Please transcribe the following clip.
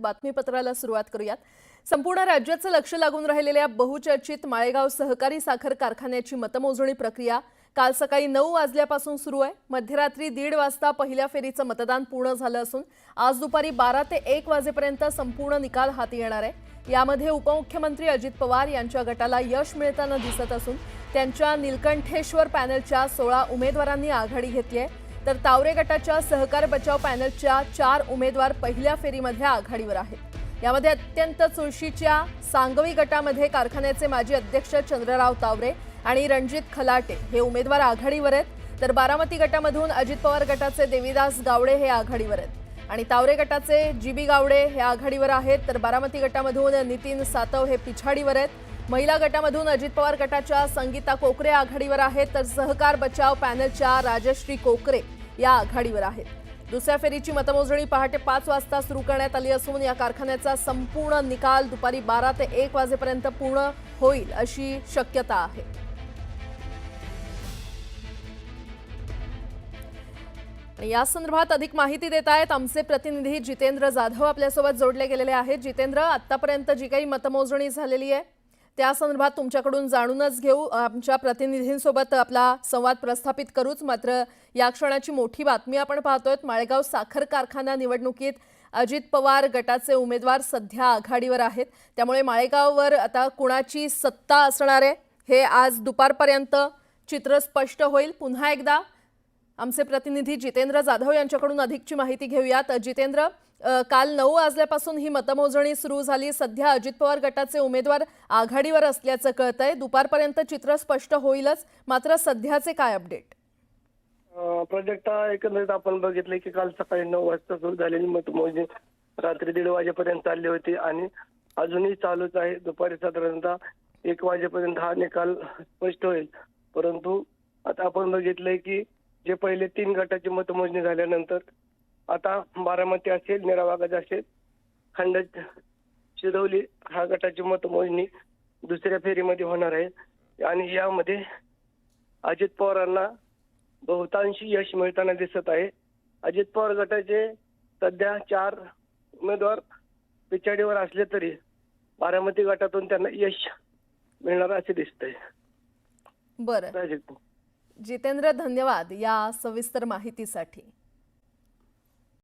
बातमीपत्राला सुरुवात करूयात. संपूर्ण राज्याचं लक्ष लागून राहिलेल्या बहुचर्चित माळेगाव सहकारी साखर कारखान्याची मतमोजणी प्रक्रिया काल सकाळी नऊ वाजल्यापासून सुरू आहे. मध्यरात्री दीड वाजता पहिल्या फेरीचं मतदान पूर्ण झालं असून आज दुपारी बारा ते एक वाजेपर्यंत संपूर्ण निकाल हाती येणार आहे. यामध्ये उपमुख्यमंत्री अजित पवार यांच्या गटाला यश मिळताना दिसत असून त्यांच्या निलकंठेश्वर पॅनलच्या सोळा उमेदवारांनी आघाडी घेतली आहे. तर तावरे गटाच्या सहकार बचाव पॅनलच्या चार उमेदवार पहिल्या फेरीमध्ये आघाडीवर आहेत. यामध्ये अत्यंत चुळशीच्या सांगवी गटामध्ये कारखान्याचे माजी अध्यक्ष चंद्रराव तावरे आणि रणजित खलाटे हे उमेदवार आघाडीवर आहेत. तर बारामती गटामधून अजित पवार गटाचे देवीदास गावडे हे आघाडीवर आहेत. आणि तावरे गटाचे जी बी गावडे हे आघाडीवर आहेत. तर बारामती गटामधून नितीन सातव हे पिछाडीवर आहेत. महिला गटामधून अजित पवार गटाच्या संगीता कोकरे आघाडीवर आहेत. तर सहकार बचाव पॅनलच्या राजश्री कोकरे या आघाडीवर आहेत. दुसऱ्या फेरीची मतमोजणी पहाटे पाच वाजता सुरू करण्यात आली असून या कारखान्याचा संपूर्ण निकाल दुपारी बारा ते एक वाजेपर्यंत पूर्ण होईल अशी शक्यता आहे. या संदर्भात अधिक माहिती देत आहेत आमचे प्रतिनिधी जितेंद्र जाधव आपल्यासोबत जोडले गेलेले आहेत. जितेंद्र आतापर्यंत जी काही मतमोजणी झालेली आहे त्या संदर्भात तुमच्याकडून जाणूनच घेऊ. आमच्या प्रतिनिधींसोबत आपला संवाद प्रस्थापित करूच. मात्र या क्षणाची मोठी बातमी आपण पाहतोय. माळेगाव साखर कारखाना निवडणुकीत अजित पवार गटाचे उमेदवार सध्या आघाडीवर आहेत. त्यामुळे माळेगाववर आता कुणाची सत्ता असणार आहे हे आज दुपारपर्यंत चित्र स्पष्ट होईल. पुन्हा एकदा आमचे प्रतिनिधी जितेंद्र जाधव यांच्याकडून अधिकची माहिती घेऊयात. जितेंद्र काल नऊ वाजल्यापासून ही मतमोजणी सुरू झाली. सध्या अजित पवार गटाचे उमेदवार आघाडीवर असल्याचं कळतंय. दुपारपर्यंत चित्र स्पष्ट होईलच. मात्र सध्याचे काय अपडेट? प्रोजेक्टा प्रोजेक्ट एकंदरीत आपण बघितलं की काल सकाळी नऊ वाजता सुरू झालेली मतमोजणी रात्री दीड वाजेपर्यंत चालली होती आणि अजूनही चालूच आहे. दुपारी साधारणतः एक वाजेपर्यंत हा निकाल स्पष्ट होईल. परंतु आता आपण बघितलंय की जे पहिले तीन गटाची मतमोजणी झाल्यानंतर आता बारामती असेल निरावागज असेल खंड शिरवली हा गटाची मतमोजणी दुसऱ्या फेरीमध्ये होणार आहे. आणि यामध्ये अजित पवारांना बहुतांशी यश मिळताना दिसत आहे. अजित पवार गटाचे सध्या चार उमेदवार पिछाडीवर असले तरी बारामती गटातून त्यांना यश मिळणार असे दिसतंय. बरं. राजीव. जितेंद्र धन्यवाद या सविस्तर माहितीसाठी.